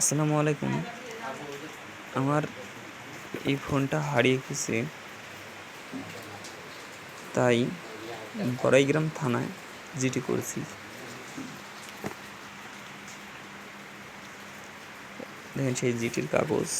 আসসালামু আলাইকুম। আমার এই ফোনটা হারিয়ে গেছে। তাই বড়াইগ্রাম থানায় জিডি করেছি। দেখেন সেই জিটির কাগজ।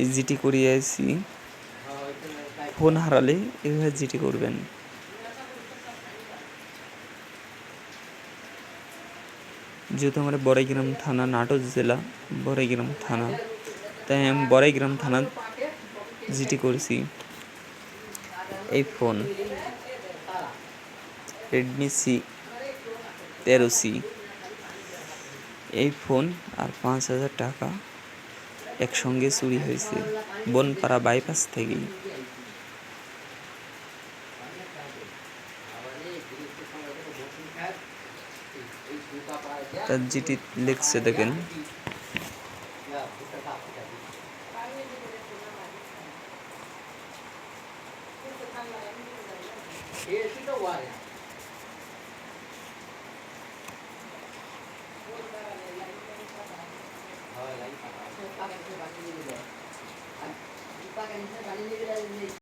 এই জিটি আসি ফোন হারালে এভাবে জিটি করবেন। যেহেতু আমার বড়াইগ্রাম থানা, নাটোর জেলা, বড়াইগ্রাম থানা, তাই আমি বড়াইগ্রাম থানা জিটি করছি। এই ফোন, রেডমি সি তেরো সি। এই ফোন আর পাঁচ হাজার টাকা একসঙ্গে চুরি হয়েছে, বনপাড়া বাইপাস থেকেই তার জিটি লিখছে, দেখেন Here's the wire. கணினிகள் கணினிகள்